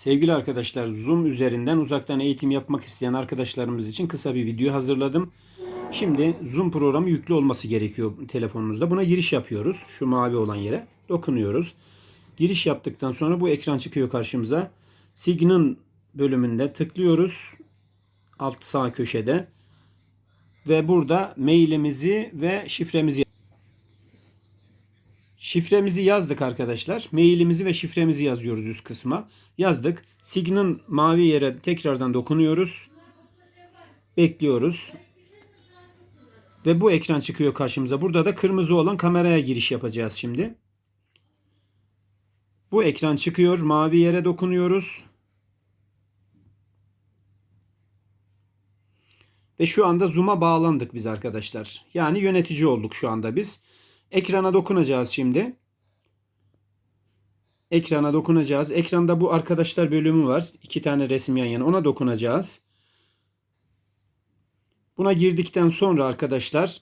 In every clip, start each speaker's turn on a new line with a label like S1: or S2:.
S1: Sevgili arkadaşlar Zoom üzerinden uzaktan eğitim yapmak isteyen arkadaşlarımız için kısa bir video hazırladım. Şimdi Zoom programı yüklü olması gerekiyor telefonunuzda. Buna giriş yapıyoruz. Şu mavi olan yere dokunuyoruz. Giriş yaptıktan sonra bu ekran çıkıyor karşımıza. Sign'ın bölümünde tıklıyoruz. Alt sağ köşede. Ve burada mailimizi ve şifremizi Şifremizi yazdık arkadaşlar. Mailimizi ve şifremizi yazıyoruz üst kısma. Yazdık. Sign'ın mavi yere tekrardan dokunuyoruz. Bekliyoruz. Ve bu ekran çıkıyor karşımıza. Burada da kırmızı olan kameraya giriş yapacağız şimdi. Bu ekran çıkıyor. Mavi yere dokunuyoruz. Ve şu anda Zoom'a bağlandık biz arkadaşlar. Yani yönetici olduk şu anda biz. Ekrana dokunacağız şimdi. Ekrana dokunacağız. Ekranda bu arkadaşlar bölümü var. İki tane resim yan yana. Ona dokunacağız. Buna girdikten sonra arkadaşlar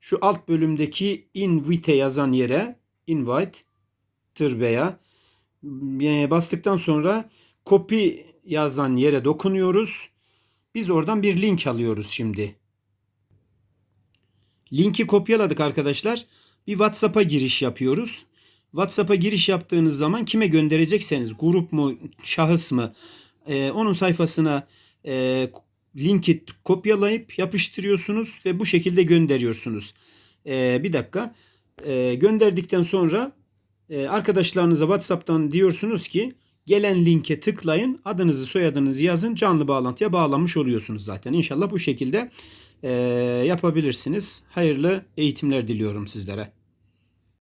S1: şu alt bölümdeki invite yazan yere invite tır veya e, bastıktan sonra copy yazan yere dokunuyoruz. Biz oradan bir link alıyoruz şimdi. Linki kopyaladık arkadaşlar. Bir WhatsApp'a giriş yapıyoruz. WhatsApp'a giriş yaptığınız zaman kime gönderecekseniz grup mu şahıs mı e, onun sayfasına e, linki kopyalayıp yapıştırıyorsunuz ve bu şekilde gönderiyorsunuz. E, bir dakika e, gönderdikten sonra e, arkadaşlarınıza WhatsApp'tan diyorsunuz ki gelen linke tıklayın adınızı soyadınızı yazın canlı bağlantıya bağlanmış oluyorsunuz zaten. İnşallah bu şekilde e, yapabilirsiniz. Hayırlı eğitimler diliyorum sizlere.